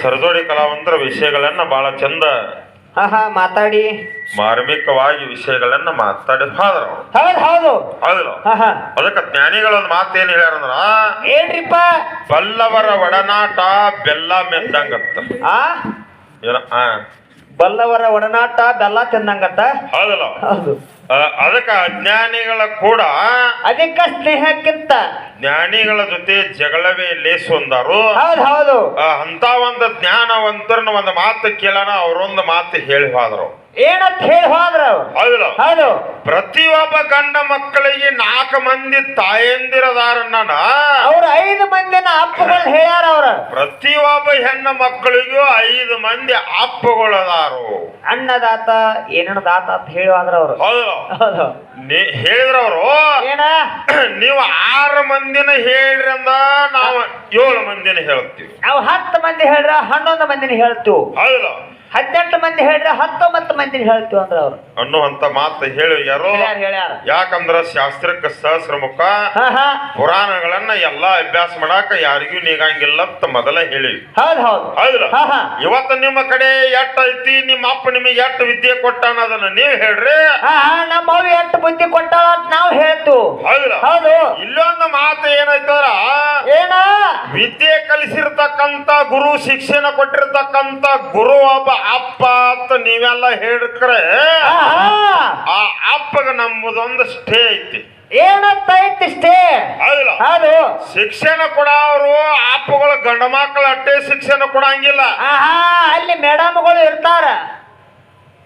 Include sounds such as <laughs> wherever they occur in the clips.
ಸರಜೋಡಿ ಕಲಾವಂತರ ವಿಷಯಗಳನ್ನ ಬಹಳ ಚಂದ ಹಾ ಹಾ ಮಾತಾಡಿ. ಮಾರ್ಮಿಕವಾಗಿ ವಿಷಯಗಳನ್ನ ಮಾತಾಡಿ. ಹೋದ್ರ ಹೌದು ಹೌದ್ ಹೌದು. ಹೌದಿಲ್ಲ. ಹಾ ಹಾ ಅದಕ್ಕೆ ಜ್ಞಾನಿಗಳೊಂದು ಮಾತು ಏನ್ ಹೇಳ್ಯಾರಂದ್ರ ಏನ್ರಿಪ್ಪ? ಬಲ್ಲವರ ಒಡನಾಟ ಬೆಲ್ಲ ಮೆದ್ದಂಗತ್ತ ಆ? ಏನ ಆ, ಬಲ್ಲವರ ಒಡನಾಟ ಬೆಲ್ಲ ತಿನ್ನಂಗತ್ತ ಹೌದಲ್ಲ. ಹೌದು. ಅದಕ್ಕ ಅಜ್ಞಾನಿಗಳ ಕೂಡ ಅದಕ್ಕ ಸ್ನೇಹಕ್ಕಿಂತ. ಜ್ಞಾನಿಗಳ ಜೊತೆ ಜಗಳವೇ ಲೇಸು ಅಂದಾರು. ಹೌದ್ ಹೌದು. ಅಂತ ಒಂದು ಜ್ಞಾನವಂತರನ್ನ ಒಂದು ಮಾತು ಕೇಳೋಣ ಅವರೊಂದು ಮಾತು ಹೇಳಿ ಹೋದ್ರು. ಏನಂತ ಹೇಳಿ ಹೋದ್ರ ಹೌದು. ಹೌದು. ಪ್ರತಿಯೊಬ್ಬ ಗಂಡ ಮಕ್ಕಳಿಗೆ ನಾಲ್ಕು ಮಂದಿ ತಾಯಂದಿರದಾರನ್ನ ಅವ್ರು ಐದು ಮಂದಿನ ಅಪ್ಪಗಳು ಹೇಳ್ಯಾರ ಅವ್ರ. ಪ್ರತಿಯೊಬ್ಬ ಹೆಣ್ಣು ಮಕ್ಕಳಿಗೂ ಐದು ಮಂದಿ ಅಪ್ಪಗಳದಾರು. ಅಣ್ಣದಾತ ಏನೇನು ದಾತ ಅಂತ ಹೇಳಿ ಹೋದ್ರ ಅವ್ರು. ಹೌದು. ಹೌದು. ನೀ- ಹೇಳಿದ್ರವ್ರು ಏನ? <clears throat> ನೀವು ಆರು ಮಂದಿನ ಹೇಳ್ರಿ ಅಂದ ನಾವು ಏಳು ಮಂದಿನ ಹೇಳ್ತೀವಿ. ನಾವು ಹತ್ತು ಮಂದಿ ಹೇಳ್ರ ಹನ್ನೊಂದು ಮಂದಿನ ಹೇಳ್ತೀವಿ. ಹೌದಿಲ್ಲ ಹದಿನೆಂಟು ಮಂದಿ ಹೇಳಿದ್ರೆ ಹತ್ತೊಂಬತ್ತು ಮಂದಿ ಹೇಳ್ತೀವಿ ಅಂದ್ರೆ ಅವ್ರು. ಅನ್ನುವಂತ ಮಾತು ಹೇಳಿ ಯಾರು? ಹೇಳ್ಯಾರ ಹೇಳ್ಯಾರ. ಯಾಕಂದ್ರ ಶಾಸ್ತ್ರಕ್ಕೆ ಸಹಸ್ರ ಮುಖ ಹಾ. ಪುರಾಣಗಳನ್ನ ಎಲ್ಲಾ ಅಭ್ಯಾಸ ಮಾಡಾಕ ಯಾರಿಗೂ ನೀಗಂಗಿಲ್ಲ ಅಂತ ಮೊದಲ ಹೇಳಿ. ಹೌದು ಹೌದು. ಹೌದಿಲ್ಲ? ಹಾ ಹಾ. ಇವತ್ತು ನಿಮ್ಮ ಕಡೆ ಎಟ್ ಐತಿ ನಿಮ್ಮ ಅಪ್ಪ ನಿಮಗೆ ಎಟ್ ವಿದ್ಯೆ ಕೊಟ್ಟಾನ ಅದನ್ನ ನೀವ್ ಹೇಳ್ರಿ. ನಮ್ಮ ಅವ್ರು ಎಷ್ಟು ಬುದ್ಧಿ ಕೊಟ್ಟಾಳ ಅಂತ ನಾವು ಹೇಳ್ತು ಹೌದಿಲ್ಲ? ಹೌದು. ಇಲ್ಲೊಂದು ಮಾತು ಏನಾಯ್ತಾರ ಏನ? ವಿದ್ಯೆ ಕಲಿಸಿರ್ತಕ್ಕಂತ ಗುರು ಶಿಕ್ಷಣ ಕೊಟ್ಟಿರ್ತಕ್ಕಂತ ಗುರು ಒಬ್ಬ ಅಪ್ಪ ಅಂತ ನೀವೆಲ್ಲ ಹೇಳ್ಕ್ರೆ ಆ ಅಪ್ಪಗ ನಮ್ಮದೊಂದು ಸ್ಟೇ ಐತಿ. ಏನಂತ ಐತಿ ಸ್ಟೇ? ಅದು ಶಿಕ್ಷಣ ಶಿಕ್ಷಣ ಅವರು ಅಪ್ಪಗಳು ಗಂಡ ಮಕ್ಕಳ ಅಟ್ಟೆ ಶಿಕ್ಷಣ ಕೊಡಂಗಿಲ್ಲ. ಆಹಾ ಅಲ್ಲಿ ಮೇಡಮ್ಗಳು ಇರ್ತಾರ.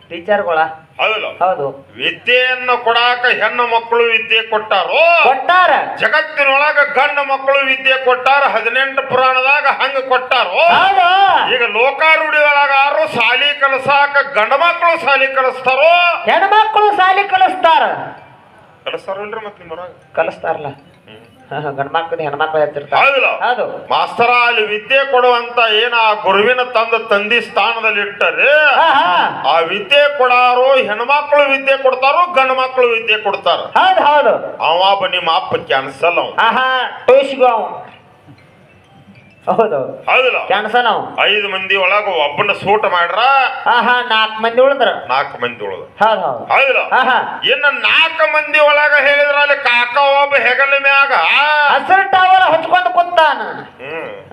ಟೀಚರ್ಗಳ. ಹೌದು. ವಿದ್ಯೆಯನ್ನು ಕೊಡಾಕ ಹೆಣ್ಣು ಮಕ್ಕಳು ವಿದ್ಯೆ ಕೊಟ್ಟಾರೋ? ಕೊಟ್ಟಾರ. ಜಗತ್ತಿನೊಳಗ ಗಂಡು ಮಕ್ಕಳು ವಿದ್ಯೆ ಕೊಟ್ಟಾರ ಹದಿನೆಂಟು ಪುರಾಣದಾಗ ಹಂಗ ಕೊಟ್ಟಾರೋ? ಈಗ ಲೋಕಾರೂಢಿ ಒಳಗಾರು ಸಾಲಿ ಕಲಸಾಕ ಗಂಡ ಮಕ್ಕಳು ಸಾಲಿ ಕಲಿಸ್ತಾರೋ? ಹೆಣ್ಮಕ್ಳು ಸಾಲಿ ಕಲಿಸ್ತಾರ. ಕಲಿಸ್ತಾರಲ್ರಿ ಮತ್ತೆ ನಿಮ್ಮ ಕಲಿಸ್ತಾರಲ್ಲ. <laughs> ಗಂಡ ಮಕ್ಕಳು ಹೆಣ್ಮಕ್ಳು ಹೌದಿಲ್ಲ. ಹೌದು. ಮಾಸ್ತರ ಅಲ್ಲಿ ವಿದ್ಯೆ ಕೊಡುವಂತ ಏನ ಆ ಗುರುವಿನ ತಂದ ತಂದಿ ಸ್ಥಾನದಲ್ಲಿ ಇಟ್ಟರೆ ಹಾ ಹಾ. ಆ ವಿದ್ಯೆ ಕೊಡಾರು ಹೆಣ್ಮಕ್ಳು ವಿದ್ಯೆ ಕೊಡ್ತಾರೋ ಗಂಡ ಮಕ್ಕಳು ವಿದ್ಯೆ ಕೊಡ್ತಾರ. ಹೌದು ಹೌದು. ಅವ ಒಬ್ಬ ನಿಮ್ಮ ಅಪ್ಪ ಕ್ಯಾನ್ಸಲ್ ಅವ. ಆಹಾ ಟೂಸ್ಗೋ ಅವ. ಹೌದು. ಹೌದಿಲ್ಲ. ಕ್ಯಾನ್ಸಲ್ ನಾವು. ಐದು ಮಂದಿ ಒಳಗ ಒಬ್ಬನ ಸೂಟ ಮಾಡ್ರ ಆಹಾ ನಾಲ್ಕು ಮಂದಿ ಉಳಿದ್ರ. ನಾಲ್ಕು ಮಂದಿ ಉಳಿದ ಹೌದು ಹೌದು. ಹೌದಿಲ್ಲ. ಆಹಾ. ಇನ್ನು ನಾಲ್ಕು ಮಂದಿ ಒಳಗ ಹೇಳಿದ್ರ ಅಲ್ಲಿ ಕಾಕ ಒಬ್ಬ ಹೆಗಲ ಮ್ಯಾಗ. ಹಸಿರು ಟವರ್ ಹಚ್ಕೊಂಡು ಕುತ್ತಾನ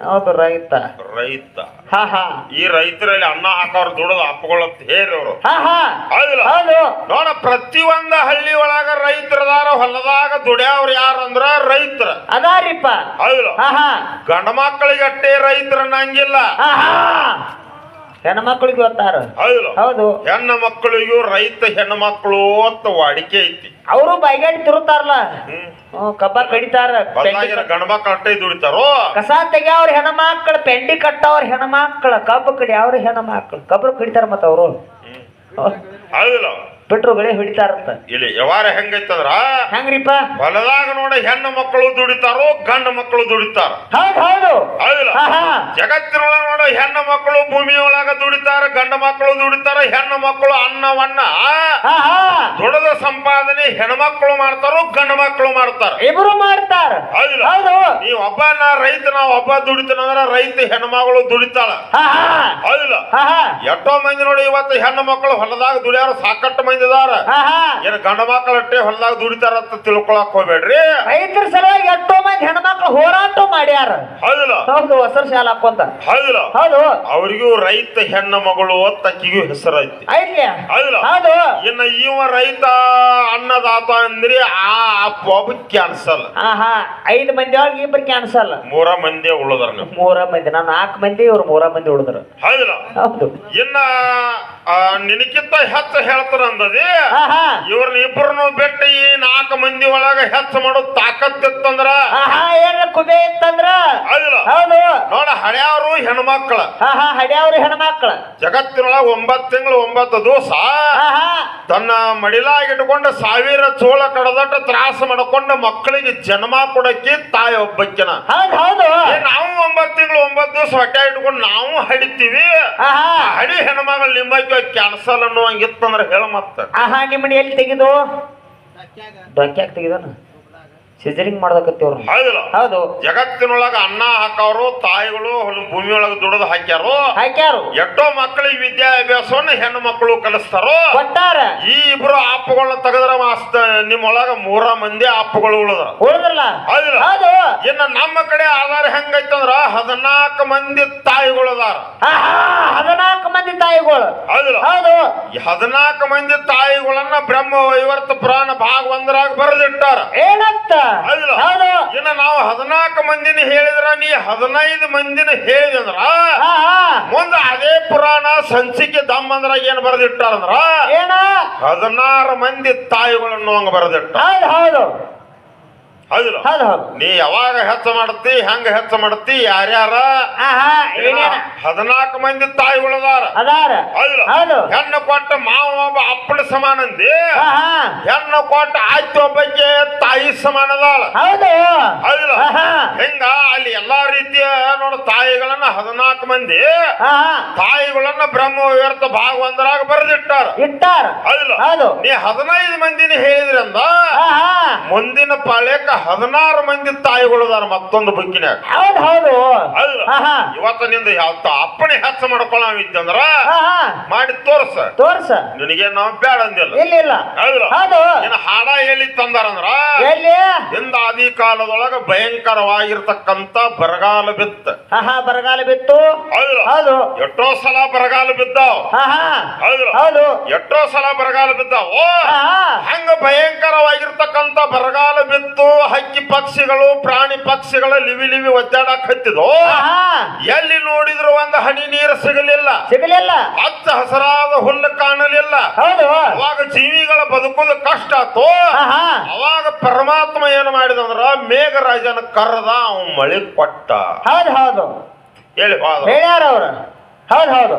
ಹೌದು ರೈತ. ರೈತ. ಹಾ ಹಾ ಈ ರೈತರಲ್ಲಿ ಅನ್ನ ಹಾಕೋರು ದುಡದ ಅಪ್ಪಗಳಂತ ಹೇಳಿದ್ರು ಹಾ ಹಾ ಹೌದಿಲ್ಲ. ಹೌದು. ನೋಡ ಪ್ರತಿಯೊಂದ ಹಳ್ಳಿ ಒಳಗ ರೈತರದಾರ ಹೊಲದಾಗ ದುಡ್ಯಾವ್ರ ಯಾರಂದ್ರ ರೈತರ. ಅದಾರಿಪ್ಪ. ಹೌದಿಲ್ಲ. ಹಾ ಹಾ ಗಂಡ ಮಕ್ಕಳಿಗೆ ಅಟ್ಟೆ ರೈತರ ನಂಗಿಲ್ಲ ಹೆಣ್ಮಕ್ಳಿಗೆ ಗೊತ್ತಾರ ಹೌದಿಲ್ಲ ಹೌದು. ಹೆಣ್ಣು ಮಕ್ಕಳಿಗೂ ರೈತ ಹೆಣ್ಣು ಮಕ್ಕಳು ಅಂತ ವಾಡಿಕೆ ಐತಿ. ಅವರು ಬೈಗಾಡಿ ತಿರುತ್ತಾರಲ್ಲ? ಕಬ್ಬ ಕಡಿತಾರ ಅಟ್ಟೆ ದುಡಿತಾರೋ? ಕಸ ತೆಗಿಯವ್ರ ಹೆಣ್ಮಕ್ಳು ಪೆಂಡಿ ಕಟ್ಟವ್ರ ಹೆಣ್ಮಕ್ಳ ಕಬ್ಬು ಕಡಿಯವ್ರ ಹೆಣ್ಮಕ್ಳು ಕಬ್ಬರು ಕಡಿತಾರ ಮತ್ತ ಅವರು. ಹೌದಿಲ್ಲ. ಬಿಟ್ರು ಬೆಳೆ ಹಿಡಿತಾರಂತ. ಇಲ್ಲಿ ವ್ಯವಹಾರ ಹೆಂಗೈತಂದ್ರ? ಹೆಂಗ್ರಿಪ್ಪ? ಹೊಲದಾಗ ನೋಡ ಹೆಣ್ಣು ಮಕ್ಕಳು ದುಡಿತಾರೋ ಗಂಡು ಮಕ್ಕಳು ದುಡಿತಾರ. ಹೌದು ಹೌದು. ಹೌದಿಲ್ಲ? ಹಾ ಹಾ. ಜಗತ್ತಿನೊಳಗ ನೋಡ ಹೆಣ್ಣು ಮಕ್ಕಳು ಭೂಮಿಯೊಳಗ ದುಡಿತಾರ ಗಂಡು ಮಕ್ಕಳು ದುಡಿತಾರ ಹೆಣ್ಣು ಮಕ್ಕಳು ಅನ್ನವನ್ನ. ದುಡದ ಸಂಪಾದನೆ ಹೆಣ್ಮಕ್ಳು ಮಾಡ್ತಾರೋ ಗಂಡು ಮಕ್ಕಳು ಮಾಡ್ತಾರ. ಇಬ್ರು ಮಾಡ್ತಾರ. ಹೌದಿಲ್ಲ? ಹೌದು. ನೀವ್ ಒಬ್ಬ ನಾ ರೈತ ನಾವ್ ಒಬ್ಬ ದುಡಿತಾನಂದ್ರ ರೈತ ಹೆಣ್ಮಗಳು ದುಡಿತಾಳ. ಹೌದಿಲ್ಲ? ಎಷ್ಟೋ ಮಂದಿ ನೋಡಿ ಇವತ್ತು ಹೆಣ್ಣು ಮಕ್ಕಳು ಹೊಲದಾಗ ದುಡಿಯಾರ ಸಾಕಷ್ಟು ಮಂದಿ ಏನ್ ಗಂಡ ಮಕ್ಕಳಟ್ಟೆ ಹೊಲದಾಗ ದುಡಿತಾರ ಅಂತ ತಿಳ್ಕೊಳಕ್ ಹೋಗ್ಬೇಡ್ರಿ. ರೈತರ ಸಲುವಾಗಿ ಎಷ್ಟೋ ಮಂದಿ ಹೆಣ್ಮಕ್ಳು ಹೋರಾಟ ಮಾಡ್ಯಾರ. ಹೌದಿಲ್ಲ. ಹೌದು ಹೊಸರು ಶಾಲ ಹಾಕೊಂತ ಹೌದಿಲ್ಲ. ಹೌದು. ಅವ್ರಿಗೂ ರೈತ ಹೆಣ್ಣ ಮಗಳು ಅಂತ ಅಕ್ಕಿಗೂ ಹೆಸರು ಐತಿ ಐತ್ಲ್ಯಾ ಹೌದಿಲ್ಲ. ಹೌದು. ಇನ್ನ ಇವ ರೈತ ಅನ್ನದಾತ ಅಂದ್ರಿ ಆ ಅಪ್ಪ ಕ್ಯಾನ್ಸಲ್. ಆಹಾ ಐದು ಮಂದಿ ಒಳಗೆ ಇಬ್ಬರು ಕ್ಯಾನ್ಸಲ್. ಮೂರ ಮಂದಿ ಉಳದ್ರ ಮೂರ ಮಂದಿ. ನಾ ನಾಲ್ಕು ಮಂದಿ ಇವ್ರು ಮೂರ ಮಂದಿ ಉಳಿದ್ರು. ಹೌದಿಲ್ಲ. ಹೌದು. ಇನ್ನ ನಿನಕ್ಕಿಂತ ಹೆಚ್ಚು ಹೇಳ್ತಾರ ಅಂದದಿ ಹಾ ಇವ್ರನ್ನ ಇಬ್ಬರನ್ನು ಬಿಟ್ಟು ಈ ನಾಲ್ಕು ಮಂದಿ ಒಳಗ ಹೆಚ್ಚು ಮಾಡೋ ತಾಕತ್ತಿತ್ತಂದ್ರ ಕುಬೆ ಇತ್ತಂದ್ರ? ಹೌದು. ನೋಡ ಹಳ್ಯಾವ್ರು ಹೆಣ್ಮಕ್ಳ. ಹಾ ಹೆಣ್ಮಕ್ಳ ಹಡ್ಯಾವ್ರಿ ಹೆಣ್ಮಕ್ಳು. ಜಗತ್ತಿನೊಳಗ ಒಂಬತ್ತು ತಿಂಗಳು ಒಂಬತ್ತು ದಿವಸ ಹಾ ಹಾ. ತನ್ನ ಮಡಿಲಾಗಿಟ್ಕೊಂಡು ಸಾವಿರ ಚೋಳ ಕಡದಟ್ಟು ತ್ರಾಸ ಮಾಡ್ಕೊಂಡು ಮಕ್ಕಳಿಗೆ ಜನ್ಮ ಕೊಡಕ್ಕೆ ತಾಯಿ ಒಬ್ಬಕ್ಕಿನ. ನಾವು ಒಂಬತ್ತು ತಿಂಗಳು ಒಂಬತ್ತು ದಿವಸ ಹೊಟ್ಟೆ ಇಟ್ಕೊಂಡು ನಾವು ಹಡಿತೀವಿ. ಹಡಿ ಹೆಣ್ಮಗಳು ನಿಮ್ಮಕ್ಕೆ ಕ್ಯಾನ್ಸಲ್ ಅನ್ನುವಂಗಿತ್ತಂದ್ರೆ ಹೇಳ ಮತ್ತೆ. ಆಹಾ ನಿಮ್ಮನ್ನ ಎಲ್ಲಿ ತೆಗೆದು. ಡೊಂಕ್ಯಾಗ ತೆಗೆದನು? ಸಿಜರಿಂಗ್ ಮಾಡ್ದಕತ್ತಿವ್ರು ಹೌದಿಲ್ಲ. ಹೌದು. ಜಗತ್ತಿನೊಳಗ ಅನ್ನ ಹಾಕವ್ರು ತಾಯಿಗಳು ಭೂಮಿ ಒಳಗ ದುಡದು ಹಾಕ್ಯಾರು. ಹಾಕ್ಯಾರು. ಎಷ್ಟೋ ಮಕ್ಕಳಿಗೆ ವಿದ್ಯಾಭ್ಯಾಸವನ್ನ ಹೆಣ್ಣು ಮಕ್ಕಳು ಕಲಿಸ್ತಾರೋ. ಈ ಇಬ್ರು ಆಪುಗಳನ್ನ ತೆಗೆದ್ರ ಮಾಸ್ತ ನಿಮ್ಮೊಳಗ ಮೂರ ಮಂದಿ ಅಪ್ಪುಗಳು ಉಳಿದ ಉಳಿದ್ರಲ್ಲ? ಹೌದಿಲ್ಲ ಹೌದು. ಇನ್ನ ನಮ್ಮ ಕಡೆ ಆಧಾರ ಹೆಂಗೈತಂದ್ರ ಹದಿನಾಲ್ಕು ಮಂದಿ ತಾಯಿಗಳು ಅದಾರ. ಹದಿನಾಲ್ಕು ಮಂದಿ ತಾಯಿಗಳು. ಹೌದಿಲ್ಲ ಹೌದು. ಈ ಹದಿನಾಲ್ಕು ಮಂದಿ ತಾಯಿಗಳನ್ನ ಬ್ರಹ್ಮ ವೈವರ್ತ ಪುರಾಣ ಭಾಗ ಒಂದರಾಗ ಬರೆದಿಟ್ಟಾರ. ಏನಂತ? ಹೌದಿಲ್ಲ ಹೌದು. ಇನ್ನ ನಾವು ಹದಿನಾಲ್ಕು ಮಂದಿನ ಹೇಳಿದ್ರ ನೀ ಹದಿನೈದು ಮಂದಿನ ಹೇಳಿದಂದ್ರ ಆಹಾ. ಮುಂದ ಅದೇ ಪುರಾಣ ಸಂಚಿಕೆ ದಮ್ ಅಂದ್ರ ಏನ್ ಬರೆದಿಟ್ಟಾರಂದ್ರ ಏನ? ಹದಿನಾರು ಮಂದಿ ತಾಯಿಗಳನ್ನು ಹಂಗ ಬರೆದಿಟ್ಟ. ಹೌದು ಹೌದಿಲ್ಲ. ಹೌದು ಹೌದು. ನೀ ಯಾವಾಗ ಹೆಚ್ಚ ಮಾಡತಿ ಹೆಂಗ ಹೆಚ್ಚ ಮಾಡತಿ ಯಾರ್ಯಾರ? ಆಹಾ ಏನೇನ ಹದಿನಾಲ್ಕು ಮಂದಿ ತಾಯಿಗಳದಾರ ಅದಾರ. ಹೌದಿಲ್ಲ. ಹೌದು. ಹೆಣ್ಣು ಕೊಟ್ಟ ಮಾವ ಒಬ್ಬ ಅಪ್ಪನ ಸಮಾನಂದಿ ಆಹಾ. ಹೆಣ್ಣು ಕೊಟ್ಟ ಆಯ್ತು ಒಬ್ಬಕ್ಕೆ ತಾಯಿ ಸಮಾನ ಅದಾಳ. ಹೌದು. ಹೌದಿಲ್ಲ. ಹೆಂಗ ಅಲ್ಲಿ ಎಲ್ಲಾ ರೀತಿಯ ನೋಡ ತಾಯಿಗಳನ್ನ ಹದಿನಾಲ್ಕು ಮಂದಿ ಆಹಾ. ತಾಯಿಗಳನ್ನ ಬ್ರಹ್ಮ ವ್ಯರ್ಥ ಭಾಗ ಒಂದರಾಗ ಬರೆದಿಟ್ಟಾರ. ಇಟ್ಟಾರ. ಹೌದಿಲ್ಲ. ಹೌದು. ನೀ ಹದಿನೈದು ಮಂದಿನ ಹೇಳಿದ್ರಿಂದ. ಆಹಾ. ಮುಂದಿನ ಪಾಳ್ಯಕ್ಕ ಹದಿನಾರು ಮಂದಿ ತಾಯಿಗಳದಾರ ಮತ್ತೊಂದು ಬುಕ್ಕಿನಾಗ ಹೌದು ಹೌದು. ಇವತ್ತಿನಿಂದ ಆಹಾ ಯಾವ ಅಪ್ಪಣೆ ಹೆಚ್ಚ ಮಾಡ್ಕೊಳ್ಳಾವಿದ್ದಂದ್ರ ಆಹಾ ಮಾಡಿ ತೋರ್ಸ. ತೋರ್ಸ. ನಿನಗೆ ನಾವು ಬೇಡ ಅಂದಿಲ್ಲ. ಇಲ್ಲ ಹೌದು. ಹಾಡ ಹೇಳಿ ತಂದಾರಂದ್ರ? ಎಲ್ಲಿ? ಹಿಂದ ಆದಿ ಕಾಲದೊಳಗ ಭಯಂಕರವಾಗಿರ್ತಕ್ಕಂತ ಬರಗಾಲ ಬಿತ್ತ. ಆಹಾ ಬರಗಾಲ ಬಿತ್ತು. ಹೌದು. ಹೌದು. ಎಷ್ಟೋ ಸಲ ಬರಗಾಲ ಬಿದ್ದಾವ್. ಆಹಾ ಹೌದು. ಹೌದು. ಎಷ್ಟೋ ಸಲ ಬರಗಾಲ ಬಿದ್ದಾವ. ಆಹಾ ಹಂಗ ಭಯಂಕರ ಪಕ್ಷಿಗಳು ಪ್ರಾಣಿ ಪಕ್ಷಿಗಳ ಲಿವಿ ಲಿವಿ ಒದ್ದಾಡಕ್ ಹತ್ತಿದೋ ಎಲ್ಲಿ ನೋಡಿದ್ರು ಒಂದು ಹನಿ ನೀರು ಸಿಗಲಿಲ್ಲ. ಸಿಗಲಿಲ್ಲ. ಹಚ್ಚ ಹಸರಾದ ಹುಲ್ಲು ಕಾಣಲಿಲ್ಲ. ಅವಾಗ ಜೀವಿಗಳ ಬದುಕುದು ಕಷ್ಟ ಆತು. ಅವಾಗ ಪರಮಾತ್ಮ ಏನು ಮಾಡಿದಂದ್ರ ಮೇಘರಾಜನ ಕರ್ದ ಅವ್ ಮಳೆ ಕೊಟ್ಟ. ಹೌದು ಹೌದು. ಹೇಳಿ ಹೇಳ್ಯಾರ ಅವ್ರು. ಹೌದು ಹೌದು.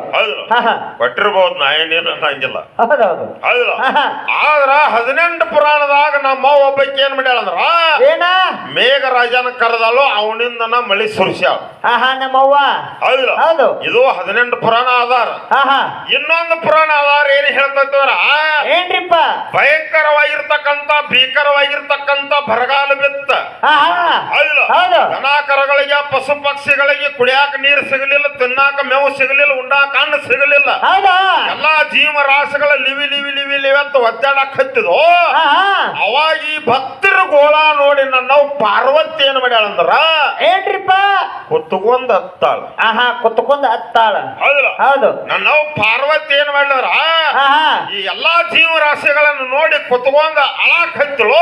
ಕೊಟ್ಟಿರ್ಬೋದು ನಾ ಏನೇನು ಅನ್ನಂಗಿಲ್ಲ ಹೌದು ಹೌದು. ಹೌದಿಲ್ಲ ಆಹಾ ಆದ್ರ ಹದಿನೆಂಟು ಪುರಾಣದಾಗ ನಮ್ಮ ಒಬ್ಬಕ್ಕೆ ಏನ್ ಮಾಡ್ಯಾಳಂದ್ರ ಏನ? ಮೇಘರಾಜನ ಕರೆದಲು ಅವನಿಂದನ ಮಳಿ ಸುರಿಸ್ಯಾಳ. ನಮ್ಮವ್ವ. ಹೌದು. ಇದು ಹದಿನೆಂಟು ಪುರಾಣ ಆಧಾರ. ಇನ್ನೊಂದು ಪುರಾಣ ಆಧಾರ ಏನ್ ಹೇಳ್ತಂದ್ರ ಏನ್ರಿಪ್ಪ? ಭಯಂಕರವಾಗಿರ್ತಕ್ಕಂತ ಭೀಕರವಾಗಿರ್ತಕ್ಕಂತ ಬರಗಾಲ ಬಿತ್ತ. ಹೌದು. ದನ ಕರಗಳಿಗೆ ಪಶು ಪಕ್ಷಿಗಳಿಗೆ ಕುಡಿಯಾಕ ನೀರು ಸಿಗಲಿಲ್ಲ ತಿನ್ನಾಕ ಮೇವು ಸಿಗಲಿಲ್ಲ. ಉಂಡಾಕ ಹಣ್ಣು ಸಿಗಲಿಲ್ಲ. ಹೌದು? ಎಲ್ಲಾ ಜೀವರಾಶಿಗಳ ಲಿವಿ ಲಿವಿ ಲಿವಿ ಲಿವಿ ಅಂತ ಒದ್ದಾಡಕ್ ಹತ್ತಿದ್ವು? ಅವಾಗ ಈ ಭಕ್ತರ ಗೋಳ ನೋಡಿ ನನ್ನ ಪಾರ್ವತಿ ಏನ್ ಮಾಡ್ಯಾಳಂದ್ರ ಏನ್ರಿಪ್ಪ? ಕುತ್ಕೊಂಡ್ ಹತ್ತಾಳ. ಆಹಾ ಕುತ್ಕೊಂಡ್ ಹತ್ತಾಳ. ಹೌದಿಲ್ಲ ಹೌದು. ನನ್ನವ್ ಪಾರ್ವತಿ ಏನ್ ಮಾಡ್ಯಾರ ಈ ಎಲ್ಲಾ ಜೀವರಾಶಿಗಳನ್ನು ನೋಡಿ ಕುತ್ಕೊಂಡ ಅಳಾಕ್ ಹತ್ತಳು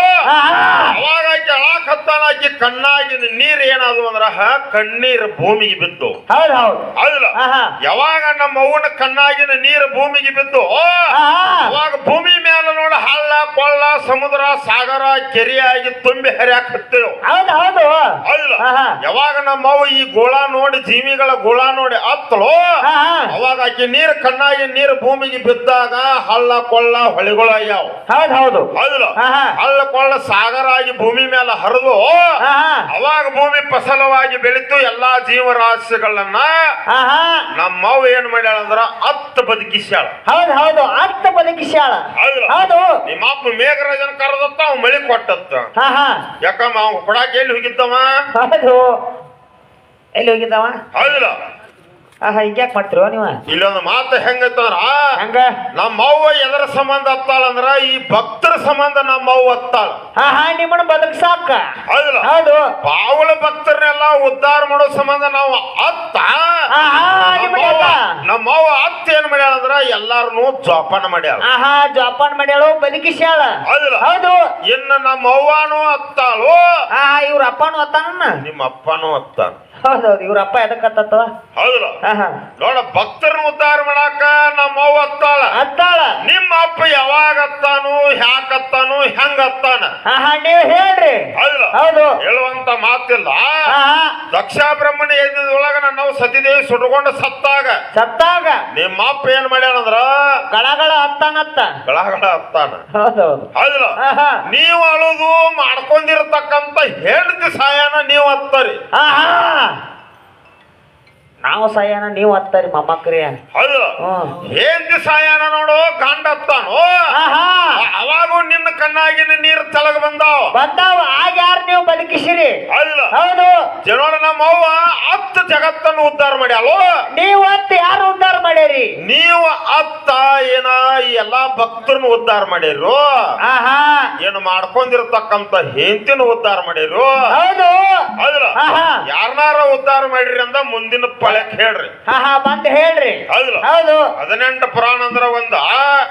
ಅವಾಗ ಆಕಿ ಅಳಾಕ್ ಹತ್ತಾಳ ಆಕಿ ಕಣ್ಣಾಗಿನ ನೀರ್ ಏನಾದ್ರು ಅಂದ್ರ ಹ, ಕಣ್ಣೀರ್ ಭೂಮಿಗೆ ಬಿದ್ದು. ಹೌದು ಹೌದು. ಹೌದಿಲ್ಲ ಯಾವಾಗ ನಮ್ಮ ಅವನ ಕಣ್ಣಾಗಿನ ನೀರು ಭೂಮಿಗೆ ಬಿದ್ದು ಅವಾಗ ಭೂಮಿ ಮೇಲೆ ನೋಡ ಹಳ್ಳ ಕೊಳ್ಳ ಸಮುದ್ರ ಸಾಗರ ಕೆರೆಯಾಗಿ ತುಂಬಿ ಹರಿಯಾಕ ಹತ್ತೇವು ಹೌದು ಹೌದು. ಹೌದಿಲ್ಲ? ಆಹಾ ಯಾವಾಗ ನಮ್ಮವ್ವ ಈ ಗೋಳ ನೋಡಿ ಜೀವಿಗಳ ಗೋಳ ನೋಡಿ ಆಹಾ ಅವಾಗ ಆಕಿ ನೀರ್ ಕಣ್ಣಾಗಿ ನೀರು ಭೂಮಿಗೆ ಬಿದ್ದಾಗ ಹಳ್ಳ ಕೊಳ್ಳ ಹೊಳಿಗಳು ಅಯ್ಯಾವ ಹೌದು ಹೌದು. ಹೌದಿಲ್ಲ? ಹಳ್ಳ ಕೊಳ್ಳ ಸಾಗರ ಆಗಿ ಭೂಮಿ ಮೇಲೆ ಹರಿದು ಆಹಾ ಅವಾಗ ಭೂಮಿ ಫಸಲವಾಗಿ ಬೆಳೀತು ಎಲ್ಲಾ ಜೀವರಾಶಿಗಳನ್ನ ಆಹಾ ನಮ್ಮವ್ವ ಏನ್ ಮಾಡ್ಯಾಳ ಅಂದ್ರ ಅತ್ತ ಬದುಕಿಸ್ಯಾಳ. ಹೌದು ಹೌದು. ಅತ್ತ ಬದುಕಿಸ್ಯಾಳ. ಹೌದು ಹೌದು. ನಿಮ್ಮ ಅಪ್ಪ ಮೇಘರಾಜನ್ ಕರೆದತ್ತ ಅವ್ ಮಳಿ ಕೊಟ್ಟತ್ತ. ಆಹಾ ಯಾಕಮ್ಮ ಅವ್ ಕೊಡಾಕ ಎಲ್ಲಿ ಹೋಗಿದ್ದವ? ಹೌದು. ಎಲ್ಲಿ ಹೋಗಿದ್ದವ? ಹೌದಿಲ್ಲ. ಆಹಾ ಹಿಂಗ್ಯಾಕ್ ಮಾಡ್ತಿರೋ ನೀವ? ಇಲ್ಲೊಂದು ಮಾತು ಹೆಂಗೈತಂದ್ರ ಹಂಗ? ನಮ್ಮ ಅವ್ವ ಎದರ ಸಂಬಂಧ ಅಂದ್ರೆ ಈ ಭಕ್ತರ ಸಂಬಂಧ ನಮ್ಮ ಅವ್ವ ಹತ್ತಾಳ ಆಹಾ ನಿಮ್ಮನ್ನ ಬದುಕ್ಸಾಕ ಹೌದಿಲ್ಲ ಹೌದು. ಪಾವಳ ಭಕ್ತರನ್ನೆಲ್ಲ ಉದ್ಧಾರ ಮಾಡೋ ಸಂಬಂಧ ನಾವು ಅತ್ತ. ನಿಮ್ಮನ್ನ ನಮ್ಮವ್ವ ಅತ್ತ? ಏನ್ ಮಾಡ್ಯಾಳಂದ್ರ ಎಲ್ಲಾರನು ಜೋಪಾನ ಮಾಡ್ಯಾಳ. ಆಹಾ ಜೋಪಾನ ಮಾಡ್ಯಾಳು ಬದುಕಿಸ್ಯಾಳ ಹೌದಿಲ್ಲ ಹೌದು. ಇನ್ನು ನಮ್ಮ ಅವ್ವನು ಅತ್ತಾಳು. ಆಹಾ ಇವ್ರ ಅಪ್ಪನು ಅತ್ತಾನ ನಿಮ್ಮ ಅಪ್ಪನೂ ಹತ್ತಾನ ಹೌದೌದು ಇವ್ರ ಅಪ್ಪ ಎದಕ್ ಹತ್ತತ್ತವ? ಹೌದಿಲ್ಲ? ಆಹಾ ನೋಡ ಭಕ್ತರನ್ನ ಉದ್ಧಾರ ಮಾಡಾಕ ನಮ್ಮ ಅವ್ವ ಅತ್ತಾಳ ಹತ್ತಾಳ? ನಿಮ್ಮ ಅಪ್ಪ ಯಾವಾಗ ಹತ್ತಾನು ಹ್ಯಾಕ್ ಹತ್ತಾನು ಹೆಂಗ್ ಹತ್ತಾನ? ಆಹಾ ನೀವು ಹೇಳ್ರಿ. ಹೌದಿಲ್ಲ? ಹೌದು. ಹೇಳುವಂತ ಮಾತಿಲ್ಲ. ದಕ್ಷ ಬ್ರಹ್ಮಣ ಎದ್ದೊಳಗ ನಾವು ಸತಿದೇವಿ ಸುಟ್ಕೊಂಡು ಸತ್ತಾಗ. ಸತ್ತಾಗ? ನಿಮ್ಮ ಅಪ್ಪ ಏನ್ ಮಾಡ್ಯಾನಂದ್ರ ಗಳಗಳ ಹತ್ತಾನತ್ತ ಗಳಗಳ ಹತ್ತಾನ ಹೌದೌದು ಹೌದಿಲ್ಲ? ನೀವು ಅಳುದು ಮಾಡ್ಕೊಂಡಿರ್ತಕ್ಕಂತ ಹೆಂಡತಿ ಸಾಯನ ನೀವು ಹತ್ತರಿ ಆಹಾ ನಾವು ಸಾಯನ ನೀವು ಹತ್ತರಿ ಮಮ್ಮಕ್ರಿ. ಹೌದು. ಹ್ಮ್ ಏನ್ ನೋಡು ಗಂಡ ಹತ್ತಾನು ಆಹಾ ಅವಾಗೂ ನಿನ್ನ ಕಣ್ಣಾಗಿನ ನೀರು ತೆಳಗ ಬಂದಾವ. ಬಂದಾವ ಆಗ ಯಾರು ನೀವು ಬದುಕಿಸಿರಿ? ಅಲ್ಲ. ಹೌದು. ಜನೋಡ ನಮ್ಮ ಅವ್ವ ಹತ್ತು ಜಗತ್ತನ್ನು ಉದ್ಧಾರ ಮಾಡ್ಯಾಳು. ನೀವು ಅಂತ ಯಾರು ಉದ್ಧಾರ ಮಾಡ್ಯಾರಿ? ನೀವು ಅತ್ತ ಏನ ಈ ಎಲ್ಲಾ ಭಕ್ತರನ್ನು ಉದ್ಧಾರ ಮಾಡಿರು ಆಹಾ. ಏನು ಮಾಡ್ಕೊಂಡಿರ್ತಕ್ಕಂತ ಹೆಂತಿನ ಉದ್ಧಾರ ಮಾಡಿರು ಹೌದು. ಉದ್ಧಾರ ಮಾಡ್ರಿ ಅಂದ ಮುಂದಿನ ಪಳಕ್ ಹೇಳ್ರಿ. ಹಾ ಬಂದ್ ಹೇಳ್ರಿ. ಹೌದು. ಹದಿನೆಂಟು ಪುರಾಣ ಅಂದ್ರ ಒಂದ.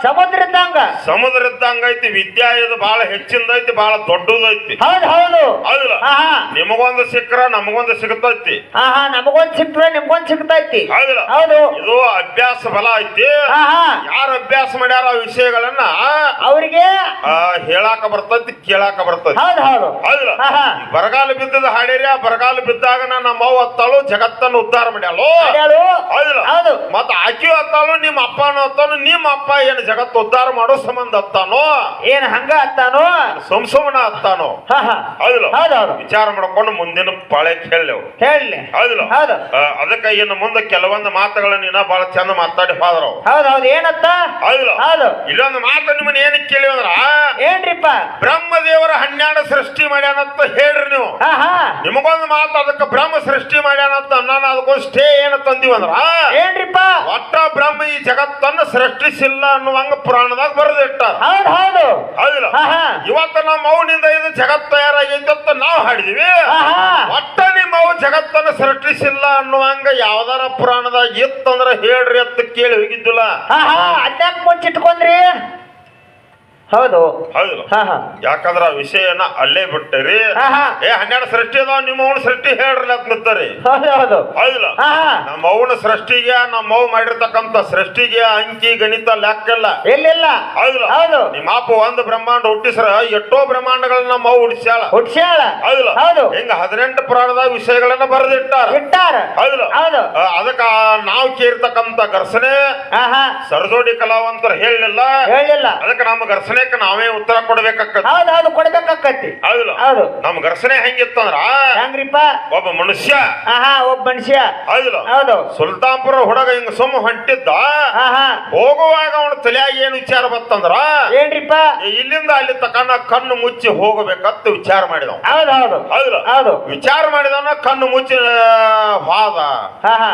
ಸಮುದ್ರ ಇದ್ದಂಗ. ಸಮುದ್ರ ಇದ್ದಂಗ ಐತಿ ವಿದ್ಯಾ ಇದು ಬಹಳ ಹೆಚ್ಚಿಂದ ಐತಿ ಬಹಳ ದೊಡ್ಡದೈತಿ ಹೌದು ಹೌದು. ಹೌದಲ್ಲ? ಆಹಾ ನಿಮಗೊಂದು ಸಿಕ್ಕ್ರ ನಮಗೊಂದು ಸಿಗತೈತಿ ಆಹಾ ನಮಗೊಂದ್ ಸಿಕ್ಕ್ರ ನಿಮ್ಗೊಂದ್ ಸಿಗ್ತೈತಿ. ಹೌದು. ಇದು ಅಭ್ಯಾಸ ಬಲ ಐತಿ. ಯಾರು ಅಭ್ಯಾಸ ಮಾಡ್ಯಾರ ಆ ವಿಷಯಗಳನ್ನ ಅವ್ರಿಗೆ ಆ, ಹೇಳಾಕ ಬರ್ತೈತಿ ಕೇಳಾಕ ಬರ್ತೈತಿ. ಹೌದು ಹೌದು. ಬರಗಾಲ ಬಿದ್ದದ ಹಾಡೇರಿ ಆ ಬರಗಾಲ ಬಿದ್ದಾಗ ನಮ್ಮ ಅವ್ವ ಹತ್ತಾಳು ಜಗತ್ತನ್ನು ಉದ್ಧಾರ ಮಾಡ್ಯಾಳು. ಹೌದು. ಮತ್ತ ಆಕಿ ಹತ್ತಾಳು ನಿಮ್ಮ ಅಪ್ಪನ ಹತ್ತಾನು ನಿಮ್ಮ ಅಪ್ಪ ಏನ್ ಜಗತ್ತು ಉದ್ಧಾರ ಮಾಡೋ ಸಂಬಂಧ ಹತ್ತಾನೋ ಏನ್ ಹಂಗ ಅತ್ತಾನು? ಸುಮ್ ಸುಮ್ಮನ ಹತ್ತಾನೋ ಹೌದಲ್ಲ? ಹೌದು ವಿಚಾರ ಮಾಡ್ಕೊಂಡು ಮುಂದಿನ ಪಾಳೆ ಕೇಳವು ಹೇಳಿ ಹೌದಲ್ಲ? ಅದಕ್ಕೆ ಇನ್ನು ಮುಂದೆ ಕೆಲವೊಂದು ಮಾತುಗಳನ್ನ ಇನ್ನ ಬಹಳ ಚಂದ ಮಾತಾಡಿ ಹೋದ್ರು. ಹೌದು ಹೌದು. ಏನತ್ತ? ಹೌದಲ್ಲ? ಹೌದು. ಇಲ್ಲೊಂದು ಮಾತು ನಿಮ್ಮನ್ನ ಏನ್ ಕೇಳಿ ಅಂದ್ರ ಏನ್ರಿಪ್ಪ? ಬ್ರಹ್ಮದೇವರ ಹನ್ನೆರಡು ಸೃಷ್ಟಿ ಮಾಡ್ಯಾನಂತ ಹೇಳ್ರಿ ನೀವು. ನಿಮಗೊಂದು ಮಾತು ಅದಕ್ಕೆ ಬ್ರಹ್ಮ ಸೃಷ್ಟಿ ಮಾಡ್ಯಾನಂತ ನಾನು ಸ್ಟೇ ಏನು ತಂದಿವಂದ್ರ ಏನ್ರಿಪ್ಪ? ಒಟ್ಟ ಬ್ರಹ್ಮ ಈ ಜಗತ್ತನ್ನ ಸೃಷ್ಟಿಸಿಲ್ಲ ಅನ್ನುವಂಗ ಪುರಾಣದಾಗ ಬರೆದಿಟ್ಟ ಹೌದು ಹೌದು. ಹೌದಿಲ್ಲ? ಇವತ್ತ ನಮ್ಮ ಮೌನಿಂದ ಇದು ಜಗತ್ ತಯಾರಾಗೈತೆ ಅಂತ ನಾವು ಹಾಡಿದಿವಿ. ಒಟ್ಟ ನಿಮ್ಮ ಅವು ಜಗತ್ತನ್ನ ಸೃಷ್ಟಿಸಿಲ್ಲ ಅನ್ನುವಂಗ ಯಾವ್ದಾರ ಪುರಾಣದಾಗ ಇತ್ತಂದ್ರ ಹೇಳ್ರಿ ಅಂತ ಕೇಳಿ ಹೋಗಿದ್ದಿಲ್ಲ. ಅದ್ಯಾಕ ಮುಂಚಿಟ್ಕೊಂಡ್ರಿ ಅದ್ಯಾಕ್ ಮುಚ್ಚಿಟ್ಕೊಂಡ್ರಿ ಹೌದು. ಹೌದು. ಹಾ ಹಾ. ಯಾಕಂದ್ರ ಆ ವಿಷಯನ ಅಲ್ಲೇ ಬಿಟ್ಟರಿ. ಹಾ ಹಾ. ಏ ಹನ್ನೆರಡು ಸೃಷ್ಟಿ ಅದಾವ ನಿಮ್ಮ ಅವನ ಸೃಷ್ಟಿ ಹೇಳ್ರಿ ಅಂತ ನಿಂತರಿ ಹೌದು ಹೌದು. ಹೌದಿಲ್ಲ. ಹಾ ಹಾ. ನಮ್ಮ ಅವನ ಸೃಷ್ಟಿಗೆ ನಮ್ಮ ಅವ್ ಮಾಡಿರ್ತಕ್ಕಂಥ ಸೃಷ್ಟಿಗೆ ಅಂಕಿ ಗಣಿತ ಲೆಕ್ಕಲ್ಲ ಎಲ್ಲಿಲ್ಲ? ಹೌದಿಲ್ಲ. ಹೌದು. ನಿಮ್ಮ ಅಪ್ಪ ಒಂದು ಬ್ರಹ್ಮಾಂಡ ಹುಟ್ಟಿಸ್ರ ಎಷ್ಟೋ ಬ್ರಹ್ಮಾಂಡಗಳನ್ನ ನಮ್ಮ ಅವ್ ಹುಟ್ಟಿಸ್ಯಾಳ. ಹುಡ್ಸ್ಯಾಳ ಹೌದಿಲ್ಲ. ಹೌದು. ಹಿಂಗ ಹದಿನೆಂಟು ಪುರಾಣದಾಗ ವಿಷಯಗಳನ್ನ ಬರೆದಿಟ್ಟಾರ. ಇಟ್ಟಾರ. ಹೌದಿಲ್ಲ. ಹೌದು. ಆ, ಅದಕ್ಕ ನಾವು ಕೇರ್ತಕ್ಕಂಥ ಘರ್ಷಣೆ ಹಾ ಹಾ. ಸರಜೋಡಿ ಕಲಾವಂತರು ಹೇಳಲಿಲ್ಲ ಹೇಳಿಲ್ಲ. ಅದಕ್ಕೆ ನಮ್ಮ ಘರ್ಷಣೆಗೆ ನಾವೇ ಉತ್ತರ ಕೊಡ್ಬೇಕಾಕತ್ ಹೌದು ಹೌದು ಕೊಡ್ಬೇಕಾಕತಿ ಹೌದು. ನಮ್ಮ ಘರ್ಷಣೆ ಹೆಂಗಿತ್ತಂದ್ರ? ಹೆಂಗ್ರಿಪ್ಪ? ಒಬ್ಬ ಮನುಷ್ಯ. ಹಾ ಹಾ ಒಬ್ಬ ಮನುಷ್ಯ. ಹೌದಿಲ್ಲ ಹೌದು. ಸುಲ್ತಾನ್ಪುರ ಹುಡುಗ ಹಿಂಗ ಸುಮ್ಮ ಹೊಂಟಿದ್ದ. ಹಾ ಹಾ ಹೋಗುವಾಗ ಅವನ ತಲೆಯಾಗ ಏನ್ ವಿಚಾರ ಬತ್ತಂದ್ರ? ಏನ್ರಿಪ್ಪ? ಇಲ್ಲಿಂದ ಅಲ್ಲಿ ತಕನ ಕಣ್ಣು ಮುಚ್ಚಿ ಹೋಗಬೇಕಂತ ವಿಚಾರ ಮಾಡಿದವ. ಹೌದು ಹೌದು. ಹೌದು. ವಿಚಾರ ಮಾಡಿದವನ ಕಣ್ಣು ಮುಚ್ಚಿ ಹಾದ ಹೋದ. ಹಾ ಹಾ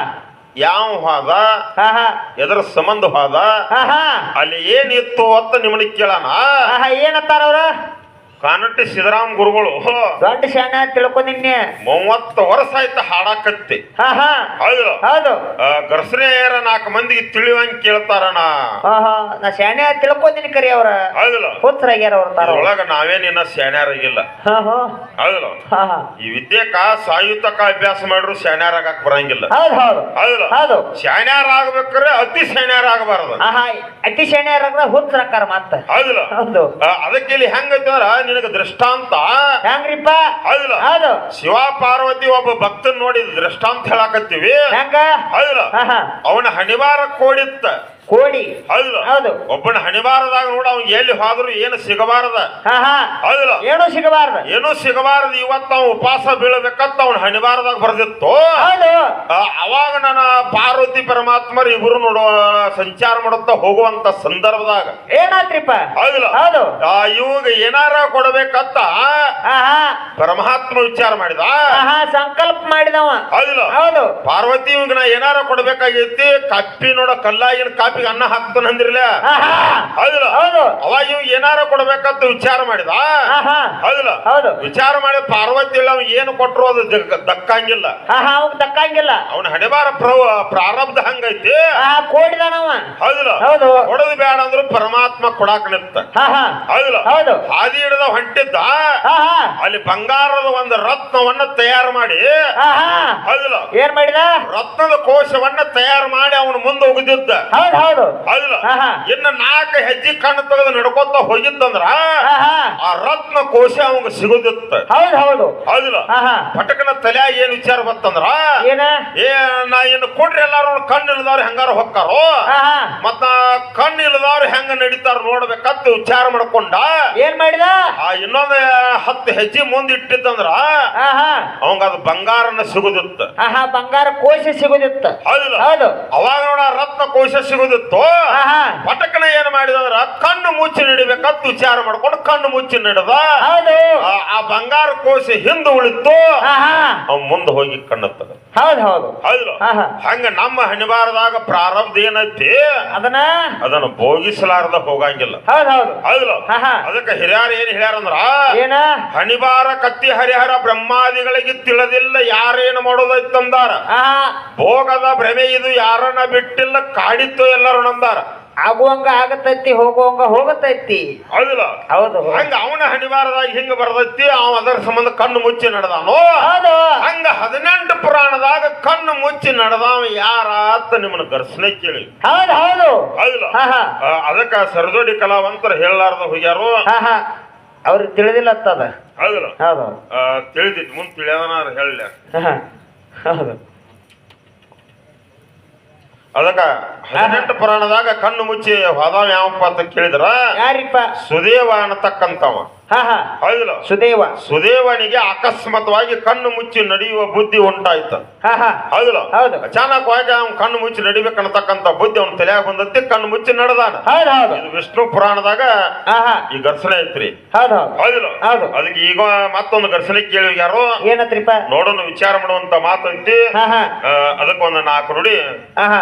ಯಾವ ಹೋದ ಎದ್ರ ಸಂಬಂಧ ಹೋದ ಅಲ್ಲಿ ಏನಿತ್ತು ಅಂತ ನಿಮ್ಮನ್ನ ಕೇಳೋಣ. ಏನತ್ತಾರ ಅವ್ರ? ಕಾನಟ್ಟಿ ಸಿದ್ದರಾಮ್ ಗುರುಗಳು. ದೊಡ್ಡ ಶಾಣ ನಿನ್ನೆ ಮೂವತ್ತು ವರ್ಷ ಆಯ್ತು ಹಾಡಾಕತ್ತಿ. ಹಾ ಹಾ. ಹೌದಿಲ್ಲ ಹೌದು. ಗರ್ಸನೆಯರ ನಾಲ್ಕು ಮಂದಿಗೆ ತಿಳಿಯುವಂಗ್ ಕೇಳ್ತಾರಣ ನಾ ಶಾಣೆ ತಿಳ್ಕೊಂಡಿನಿ ಕರಿ ಅವ್ರ. ಹೌದಿಲ್ಲ. ಹುಚ್ಚರಾಗ್ಯಾರ ಅವ್ರ ಒಳಗ ನಾವೇನಿನ್ನ ಶಾಣ್ಯಾರಾಗಿಲ್ಲ. ಹೌದಿಲ್ಲ. ಈ ವಿದ್ಯೆಕ ಸಾಯುತಕ ಅಭ್ಯಾಸ ಮಾಡ್ರು ಶಾಣ್ಯಾರಾಗಕ್ ಬರಂಗಿಲ್ಲ. ಹೌದು ಹೌದು. ಹೌದಲ್ಲ. ಹೌದು. ಆಗ್ಬೇಕಾದ್ರೆ ಅತಿ ಸ್ಯಾಣ್ಯಾರ ಆಗಬಾರದು ಅತಿ ಶಾಣೆ ಹುಚ್ಚರಾಕಾರ ಮಾತ್ರ ಹೌದಲ್ಲ. ಹೌದು. ಅದಕ್ಕೆ ಇಲ್ಲಿ ಹೆಂಗ್ ಅಂದ್ರ ನಿನಗ ದೃಷ್ಟಾಂತ? ಹೆಂಗ್ರಿಪ್ಪ? ಹೌದಿಲ್ಲ. ಹೌದು. ಶಿವ ಪಾರ್ವತಿ ಒಬ್ಬ ಭಕ್ತನ್ ನೋಡಿ ದೃಷ್ಟಾಂತ ಹೇಳಾಕತ್ತೀವಿ. ಹೆಂಗ? ಹೌದಿಲ್ಲ. ಅವನ ಹಣಿವಾರ ಕೋಡಿತ್ತ. ಕೋಡಿ. ಅಲ್ಲ ಹೌದು. ಒಬ್ಬನ ಹಣಿಬಾರದಾಗ ನೋಡ ಅವ್ನು ಎಲ್ಲಿ ಹೋದ್ರು ಏನು ಸಿಗಬಾರದ. ಹಾ ಹಾ. ಹೌದಿಲ್ಲ ಏನು ಸಿಗಬಾರ್ದು. ಏನೂ ಸಿಗಬಾರದು ಇವತ್ತು ಅವ್ನು ಉಪವಾಸ ಬೀಳಬೇಕಂತ ಅವ್ನ ಹಣಿಬಾರದಾಗ ಬರ್ದಿತ್ತು. ಹೌದು. ಆ, ಅವಾಗ ನನ್ನ ಪಾರ್ವತಿ ಪರಮಾತ್ಮರು ಇಬ್ರು ನೋಡುವ ಸಂಚಾರ ಮಾಡುತ್ತಾ ಹೋಗುವಂತ ಸಂದರ್ಭದಾಗ. ಏನಾತ್ರಿಪ್ಪ? ಹೌದಿಲ್ಲ ಹೌದು. ಆ, ಇವಾಗ ಏನಾರ ಕೊಡಬೇಕಂತ ಹಾ ಹಾ. ಪರಮಾತ್ಮ ವಿಚಾರ ಮಾಡಿದ. ಹಾ ಹಾ ಸಂಕಲ್ಪ ಮಾಡಿದವ. ಹೌದಿಲ್ಲ ಹೌದು. ಪಾರ್ವತಿ ಇವಾಗ ನಾ ಏನಾರ ಕೊಡ್ಬೇಕಾಗೈತಿ ಕಪ್ಪಿ ನೋಡ ಕಲ್ಲಾಗಿನ ಕಾಪಿಗೆ ಅನ್ನ ಹಾಕ್ತಾನೆ ಅಂದ್ರಿಲ್ಲ ಹಾ ಹಾ ಹೌದು. ಅವಾಗ ಇವ್ ಏನಾರ ಕೊಡ್ಬೇಕಂತ ವಿಚಾರ ಮಾಡಿದ ಹೌದಲ್ಲ ಹೌದಿಲ್ಲ ಹೌದು. ವಿಚಾರ ಮಾಡಿ ಪಾರ್ವತಿ ಇಲ್ಲ ಅವ್ ಏನು ಕೊಟ್ಟರು ಅದು ದಕ್ಕ- ದಕ್ಕಂಗಿಲ್ಲ. ಅವಾಗ ದಕ್ಕಂಗಿಲ್ಲ. ಅವನ ಹಣೆಬಾರ ಪ್ರ ಪ್ರಾರಬ್ಧ ಹಂಗೈತಿ? ಕೋಡಿದಾನವ ಹೌದಿಲ್ಲ ಹೌದು. ಕೊಡೋದು ಬೇಡ ಅಂದ್ರು ಪರಮಾತ್ಮ ಕೊಡಾಕ ನಿಂತ. ಹೌದಲ್ಲ ಹೌದು. ಹಾದಿ. ಹಿಡಿದ ಹೊಂಟಿದ್ದ? ಅಲ್ಲಿ ಬಂಗಾರದ ಒಂದು ರತ್ನವನ್ನ ತಯಾರು ಮಾಡಿ? ಹೌದಲ್ಲ ಹೌದಿಲ್ಲ ಏನ್ ಮಾಡಿದ? ರತ್ನದ ಕೋಶವನ್ನ ತಯಾರು ಮಾಡಿ ಅವನ ಮುಂದೆ ಹೋಗಿದ್ದ ಹೌದ್ ಹಾ. ಇನ್ನ ನಾಲ್ಕು ಹೆಜ್ಜೆ ಕಣ್ಣು ತೆಗೆದು ನಡ್ಕೋತ ಹೋಗಿದ್ದಂದ್ರ ಹಾ ಹಾ. ಆ ರತ್ನ ಕೋಶ ಅವಂಗ ಸಿಗುದಿತ್ತ. ಹೌದು ಹೌದು. ಹೌದಿಲ್ಲ ಪಟಕನ ತಲೆ ಏನ್ ವಿಚಾರ ಬತ್ತಂದ್ರ ಏನ? ಏ ನಾ ಏನು ಕೊಡ್ರಿ ಎಲ್ಲಾರು ಕಣ್ಣು ಇಲ್ಲದವ್ರು ಹೆಂಗಾರ ಹೊಕ್ಕಾರೋ? ಮತ್ತ ಕಣ್ಣು ಇಲ್ಲದವ್ರು ಹೆಂಗ ನಡೀತಾರ ನೋಡ್ಬೇಕಂತ ವಿಚಾರ ಮಾಡ್ಕೊಂಡ? ಏನ್ ಮಾಡಿದ? ಆ ಇನ್ನೊಂದ್ ಹತ್ತು ಹೆಜ್ಜೆ ಮುಂದ್ ಹಾ ಅವಂಗ ಅದು ಬಂಗಾರನ ಸಿಗುದಿತ್ತ. ಬಂಗಾರ ಕೋಶ ಸಿಗುದಿತ್ತ. ಹೌದಿಲ್ಲ ಹೌದು. ಅವಾಗ ನೋಡ ರತ್ನ ಕೋಶ ಸಿಗುದಿತ್ತು. ಹಾ ಪಟಕನ ಏನ್ ಮಾಡಿದಂದ್ರ ಕಣ್ಣು ಮುಚ್ಚಿ ನಡಿಬೇಕಂತ ವಿಚಾರ ಮಾಡ್ಕೊಂಡು ಕಣ್ಣು ಮುಚ್ಚಿ ನಡೆದ. ಆ- ಬಂಗಾರ ಕೋಶ ಹಿಂದೆ ಉಳಿತು. ಮುಂದೆ ಹೋಗಿ ಕಣ್ಣು ಹೌದು ಹೌದು. ಹೌದಿಲ್ಲ ಹಾ ಹಾ. ಹಂಗ ನಮ್ಮ ಹಣಿಬಾರದಾಗ ಪ್ರಾರಬ್ಧ ಏನೈತಿ? ಅದನ್ನ? ಅದನ್ನ ಭೋಗಿಸಲಾರ್ದ ಹೋಗಂಗಿಲ್ಲ. ಹೌದು ಹೌದು. ಅದಕ್ಕೆ ಹಿರಿಯರು ಏನ್ ಹೇಳ್ಯಾರಂದ್ರ ಏನ? ಹಣಿಬಾರ ಕತ್ತಿ ಹರಿಹರ ಬ್ರಹ್ಮಾದಿಗಳಿಗೆ ತಿಳಿದಿಲ್ಲ ಯಾರೇನು ಮಾಡೋದೈತಂದಾರ. ಭೋಗದ ಭ್ರಮೆ ಇದು ಯಾರನ್ನ ಬಿಟ್ಟಿಲ್ಲ ಕಾಡಿತ್ತು ಎಲ್ಲರೂ ನಂದಾರ. ಆಗುವಂಗ ಆಗತೈತಿ ಹೋಗುವಂಗ ಹೋಗತೈತಿ. ಹೌದಿಲ್ಲ? ಹೌದು ಹಂಗ ಅವನ ಹಣಿವಾರದಾಗಿ ಹಿಂಗ ಬರ್ತೈತಿ ಅವ ಅದರ ಸಂಬಂಧ ಕಣ್ಣು ಮುಚ್ಚಿ ನಡೆದಾನೋ? ಹೌದು. ಹಂಗ ಹದಿನೆಂಟು ಪುರಾಣದಾಗ ಕಣ್ಣು ಮುಚ್ಚಿ ನಡೆದಾವ ಯಾರ ಅಂತ ನಿಮ್ಮನ್ನ ದರ್ಶನ ಕೇಳಿ. ಹೌದು ಹೌದು. ಹೌದಿಲ್ಲ? ಅದಕ್ಕ ಸರದೋಡಿ ಕಲಾವಂತರ ಹೇಳಲಾರ್ದ ಹೋಗ್ಯಾರು? ಅವ್ರಿಗೆ ತಿಳಿದಿಲ್ಲ ಅಂತದ ಹೌದಿಲ್ಲ? ಹೌದು. ತಿಳಿದಿತ್ತು ಮುಂದೆ ತಿಳಿಯೋದನ್ನ ಹೇಳಲಿ ಹಾ ಹಾ. ಹೌದು. ಅದಕ್ಕ ಹದಿನೆಂಟು ಪುರಾಣದಾಗ ಕಣ್ಣು ಮುಚ್ಚಿ ಹೋದಾವ ಯಾವಪ್ಪ ಅಂತ ಕೇಳಿದ್ರ ಯಾರಿಪ್ಪ ಸುದೇವ ಅನ್ನತಕ್ಕಂಥವ ಹಾ ಹಾ. ಹೌದಿಲ್ಲ. ಸುದೇವ. ಸುದೇವನಿಗೆ ಅಕಸ್ಮಾತ್ವಾಗಿ ಕಣ್ಣು ಮುಚ್ಚಿ ನಡೆಯುವ ಬುದ್ಧಿ ಉಂಟಾಯ್ತು. ಹಾ ಹಾ. ಹೌದಿಲ್ಲ. ಹೌದು. ಅಚಾನಕವಾಗಿ ಅವ್ನು ಕಣ್ಣು ಮುಚ್ಚಿ ನಡಿಬೇಕನ್ನತಕ್ಕಂತ ಬುದ್ಧಿ ಅವ್ನ ತಲೆಯಾಗ ಬಂದತಿ ಕಣ್ಣು ಮುಚ್ಚಿ ನಡೆದಾನ. ಹೌದು ಹೌದು. ಇದು ವಿಷ್ಣು ಪುರಾಣದಾಗ ಈ ಘರ್ಷಣೆ ಐತ್ರಿ. ಹೌದು ಹೌದು. ಹೌದಿಲ್ಲ. ಹೌದು. ಅದಕ್ಕೆ ಈಗ ಮತ್ತೊಂದು ಘರ್ಷಣೆ ಕೇಳಿ ಯಾರು. ಏನತ್ರಿಪ್ಪ? ನೋಡೋಣ ವಿಚಾರ ಮಾಡುವಂತ ಮಾತು ಐತಿ ಅದಕ್ಕೊಂದು ನಾಲ್ಕು ನೋಡಿ ಹಾ ಹಾ.